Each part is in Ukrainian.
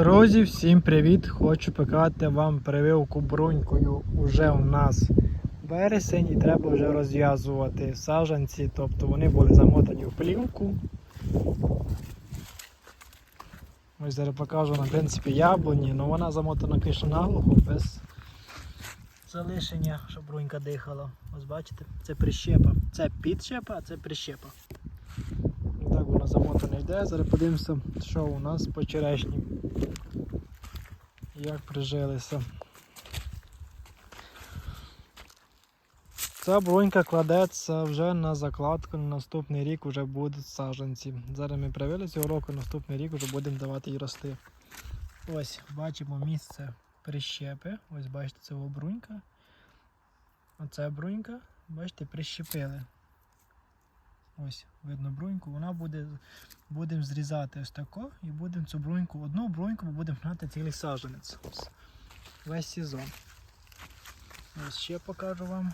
Друзі, всім привіт! Хочу показати вам прививку брунькою. Уже у нас вересень і треба вже розв'язувати саджанці, тобто вони були замотані в плівку. Ось зараз покажу на принципі яблуні, але вона замотана звісно, наглухо, без залишення, щоб брунька дихала. Ось бачите, це прищепа. Це підщепа, а це прищепа. І так воно замотане йде. Зараз подивимося, що у нас по черешні. Як прижилися. Ця бронька кладеться вже на закладку, на наступний рік вже будуть саджанці. Зараз ми привели цього року, наступний рік вже будемо давати їй рости. Ось бачимо місце прищепи. Ось бачите, це брунька. Оце брунька, бачите, прищепили. Ось, видно бруньку, вона буде, будемо зрізати ось тако і будемо цю бруньку, одну бруньку будемо гнати цілий саджанець. Ось, Весь сезон. Ось ще покажу вам.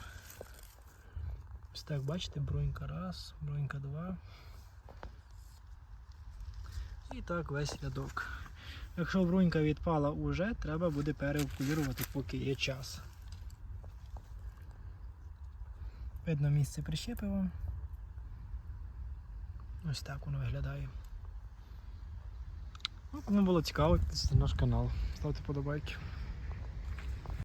Ось так, бачите, брунька раз, брунька два. І так весь рядок. Якщо брунька відпала уже, треба буде переокулірувати, поки є час. Видно місце прищепи вам. Ось так воно виглядає. Ну, кому було цікаво, підписуйтесь на наш канал. Ставте подобайки.